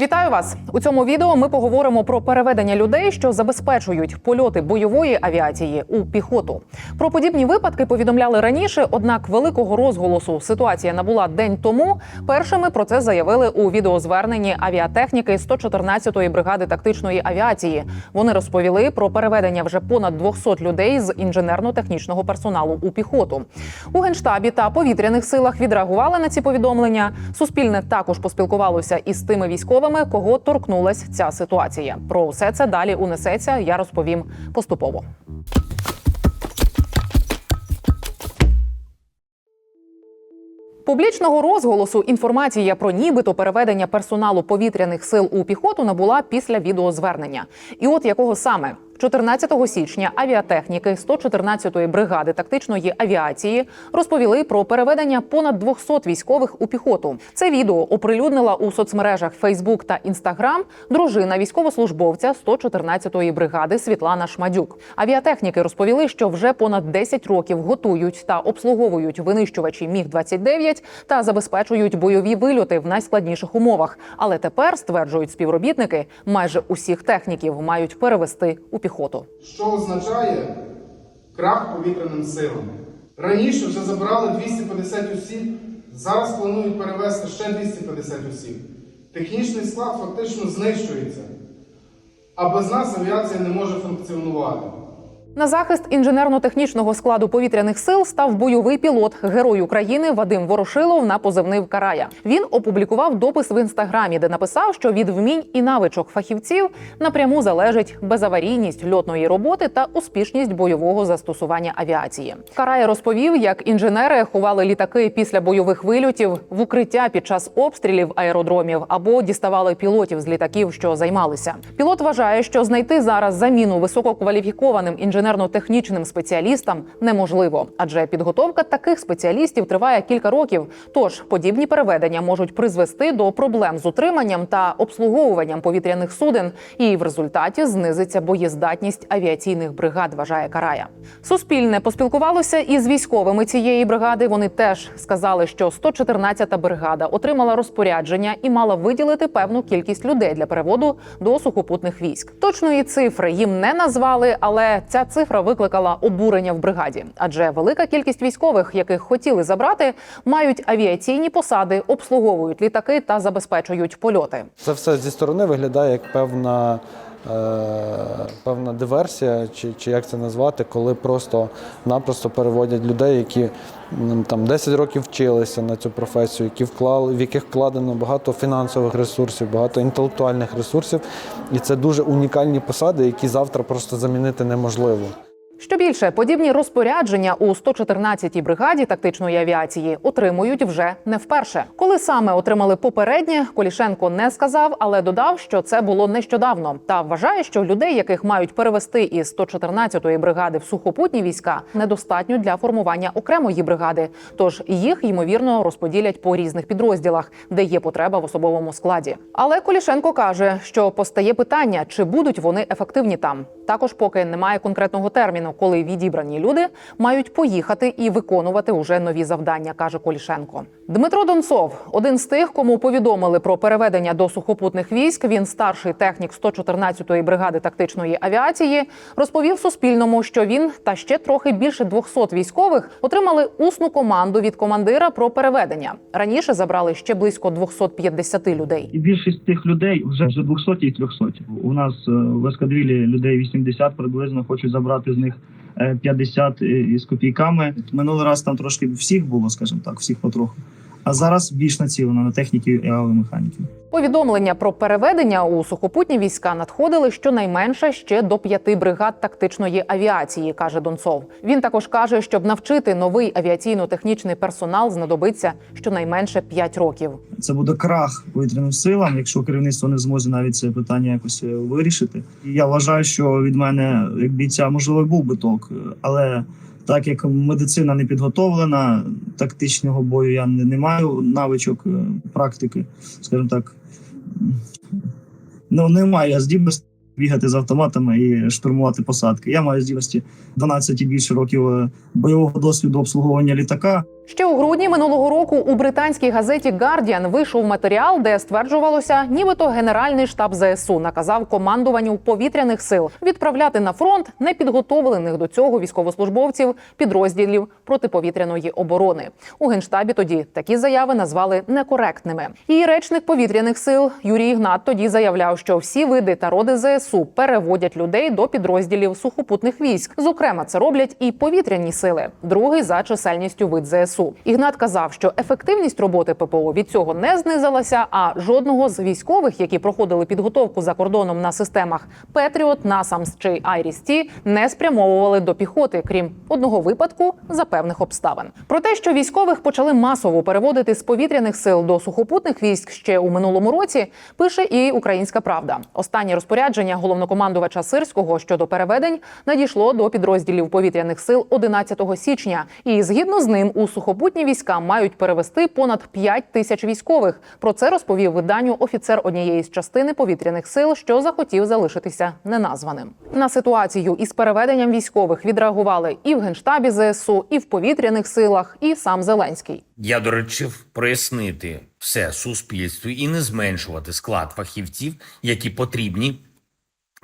Вітаю вас у цьому відео. Ми поговоримо про переведення людей, що забезпечують польоти бойової авіації у піхоту. Про подібні випадки повідомляли раніше. Однак великого розголосу ситуація набула день тому. Першими про це заявили у відеозверненні авіатехніки 114-ї бригади тактичної авіації. Вони розповіли про переведення вже понад 200 людей з інженерно-технічного персоналу у піхоту. У генштабі та повітряних силах відреагували на ці повідомлення. Суспільне також поспілкувалося із тими військовими, кого торкнулась ця ситуація. Про все це далі унесеться. Я розповім поступово. Публічного розголосу інформація про нібито переведення персоналу повітряних сил у піхоту набула після відеозвернення. І от якого саме 14 січня авіатехніки 114-ї бригади тактичної авіації розповіли про переведення понад 200 військових у піхоту. Це відео оприлюднила у соцмережах Facebook та Instagram дружина військовослужбовця 114-ї бригади Світлана Шмадюк. Авіатехніки розповіли, що вже понад 10 років готують та обслуговують винищувачі Міг 29 та забезпечують бойові вильоти в найскладніших умовах. Але тепер стверджують співробітники, майже усіх техніків мають перевести у піхоту. Що означає крах повітряним силам. Раніше вже забирали 250 осіб, зараз планують перевести ще 250 осіб. Технічний склад фактично знищується, а без нас авіація не може функціонувати. На захист інженерно-технічного складу повітряних сил став бойовий пілот, герой України Вадим Ворошилов на позивний Карая. Він опублікував допис в інстаграмі, де написав, що від вмінь і навичок фахівців напряму залежить безаварійність льотної роботи та успішність бойового застосування авіації. Карая розповів, як інженери ховали літаки після бойових вильотів в укриття під час обстрілів аеродромів або діставали пілотів з літаків, що займалися. Пілот вважає, що знайти зараз заміну висококваліфікованим інженерно-технічним спеціалістам неможливо, адже підготовка таких спеціалістів триває кілька років. Тож подібні переведення можуть призвести до проблем з утриманням та обслуговуванням повітряних суден, і в результаті знизиться боєздатність авіаційних бригад. Вважає Карая. Суспільне поспілкувалося із військовими цієї бригади. Вони теж сказали, що 114-та бригада отримала розпорядження і мала виділити певну кількість людей для переводу до сухопутних військ. Точної цифри їм не назвали, але ця цифра викликала обурення в бригаді, адже велика кількість військових, яких хотіли забрати, мають авіаційні посади, обслуговують літаки та забезпечують польоти. Це все зі сторони виглядає як певна, певна диверсія, чи, чи як це назвати, коли просто-напросто переводять людей, які там 10 років вчилися на цю професію, які вклали, в яких вкладено багато фінансових ресурсів, багато інтелектуальних ресурсів. І це дуже унікальні посади, які завтра просто замінити неможливо. Що більше, подібні розпорядження у 114-й бригаді тактичної авіації отримують вже не вперше. Коли саме отримали попереднє, Колішенко не сказав, але додав, що це було нещодавно. Та вважає, що людей, яких мають перевести із 114-ї бригади в сухопутні війська, недостатньо для формування окремої бригади. Тож їх ймовірно розподілять по різних підрозділах, де є потреба в особовому складі. Але Колішенко каже, що постає питання, чи будуть вони ефективні там. Також поки немає конкретного терміну, коли відібрані люди мають поїхати і виконувати уже нові завдання, каже Колішенко. Дмитро Донцов, один з тих, кому повідомили про переведення до сухопутних військ. Він старший технік 114-ї бригади тактичної авіації, розповів Суспільному, що він та ще трохи більше 200 військових отримали усну команду від командира про переведення. Раніше забрали ще близько 250 людей. Більшість тих людей вже вже 200 і 300. У нас е, в ескадрилі людей 80 приблизно хочуть забрати з них е, 50 із копійками. Минулий раз там трошки всіх було, скажімо так, всіх потроху. А зараз більш націлено на техніків і авіамеханіків. Повідомлення про переведення у сухопутні війська надходили щонайменше ще до п'яти бригад тактичної авіації, каже Донцов. Він також каже, щоб навчити новий авіаційно-технічний персонал знадобиться щонайменше 5 років. Це буде крах повітряним силам, якщо керівництво не зможе навіть це питання якось е, вирішити. Я вважаю, що від мене як бійця можливо був би толк, е, але так як медицина не підготовлена, тактичного бою я не, не маю навичок е, практики, скажімо так. Ну немає здібності бігати з автоматами і штурмувати посадки. Я маю здібності 12 і більше років е, бойового досвіду обслуговування літака. Ще у грудні минулого року у британській газеті Guardian вийшов матеріал, де стверджувалося, нібито генеральний штаб ЗСУ наказав командуванню повітряних сил відправляти на фронт непідготовлених до цього військовослужбовців підрозділів протиповітряної оборони. У генштабі тоді такі заяви назвали некоректними. Її речник повітряних сил Юрій Ігнат тоді заявляв, що всі види та роди ЗСУ переводять людей до підрозділів сухопутних військ. Зокрема, це роблять і повітряні сили, другий за чисельністю вид ЗСУ. Ігнат казав, що ефективність роботи ППО від цього не знизилася. А жодного з військових, які проходили підготовку за кордоном на системах Петріот, Насамс чи Айріс-Ті, не спрямовували до піхоти, крім одного випадку за певних обставин. Про те, що військових почали масово переводити з повітряних сил до сухопутних військ ще у минулому році, пише і Українська Правда. Останнє розпорядження головнокомандувача Сирського щодо переведень надійшло до підрозділів повітряних сил 11 січня, і згідно з ним у сухопутні війська мають перевести понад 5 тисяч військових. Про це розповів виданню офіцер однієї з частини повітряних сил, що захотів залишитися неназваним. На ситуацію із переведенням військових відреагували і в генштабі ЗСУ, і в повітряних силах, і сам Зеленський. Я доручив прояснити все суспільству і не зменшувати склад фахівців, які потрібні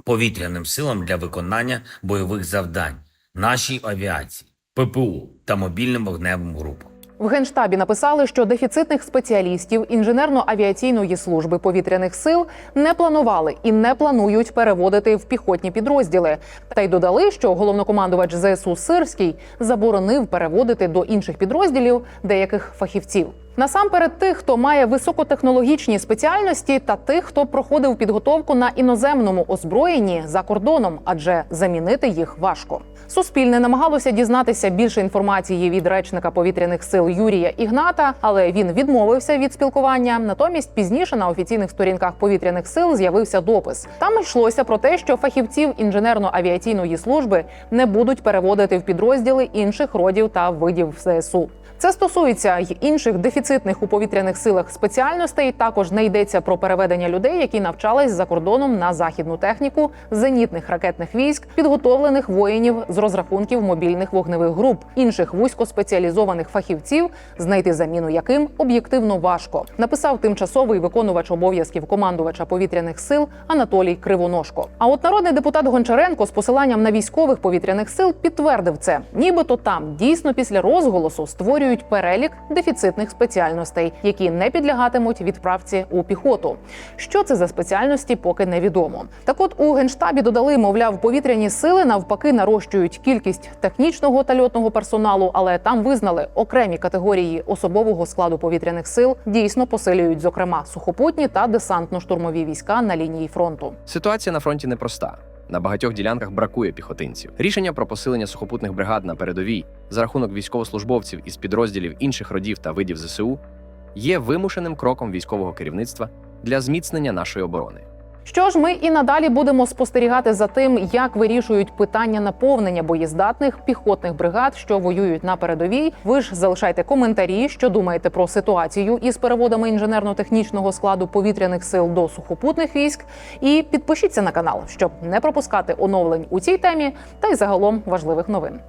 повітряним силам для виконання бойових завдань, нашій авіації, ППУ та мобільним вогневим групам. В генштабі написали, що дефіцитних спеціалістів інженерно-авіаційної служби повітряних сил не планували і не планують переводити в піхотні підрозділи. Та й додали, що головнокомандувач ЗСУ Сирський заборонив переводити до інших підрозділів деяких фахівців. Насамперед, тих, хто має високотехнологічні спеціальності, та тих, хто проходив підготовку на іноземному озброєнні за кордоном, адже замінити їх важко. Суспільне намагалося дізнатися більше інформації від речника повітряних сил Юрія Ігната, але він відмовився від спілкування. Натомість пізніше на офіційних сторінках повітряних сил з'явився допис. Там йшлося про те, що фахівців інженерно-авіаційної служби не будуть переводити в підрозділи інших родів та видів ЗСУ. Це стосується й інших дефіцитних у повітряних силах спеціальностей. Також не йдеться про переведення людей, які навчались за кордоном на західну техніку зенітних ракетних військ, підготовлених воїнів з розрахунків мобільних вогневих груп, інших вузькоспеціалізованих фахівців, знайти заміну яким об'єктивно важко. Написав тимчасовий виконувач обов'язків командувача повітряних сил Анатолій Кривоножко. А от народний депутат Гончаренко з посиланням на військових повітряних сил підтвердив це, нібито там дійсно після розголосу створюють перелік дефіцитних спеціальностей, які не підлягатимуть відправці у піхоту. Що це за спеціальності, поки невідомо. Так, от у генштабі додали, мовляв, повітряні сили навпаки нарощують кількість технічного та льотного персоналу, але там визнали окремі категорії особового складу повітряних сил дійсно посилюють, зокрема, сухопутні та десантно-штурмові війська на лінії фронту. Ситуація на фронті непроста. На багатьох ділянках бракує піхотинців. Рішення про посилення сухопутних бригад на передовій за рахунок військовослужбовців із підрозділів інших родів та видів ЗСУ є вимушеним кроком військового керівництва для зміцнення нашої оборони. Що ж, ми і надалі будемо спостерігати за тим, як вирішують питання наповнення боєздатних піхотних бригад, що воюють на передовій. Ви ж залишайте коментарі, що думаєте про ситуацію із переводами інженерно-технічного складу повітряних сил до сухопутних військ. І підпишіться на канал, щоб не пропускати оновлень у цій темі та й загалом важливих новин.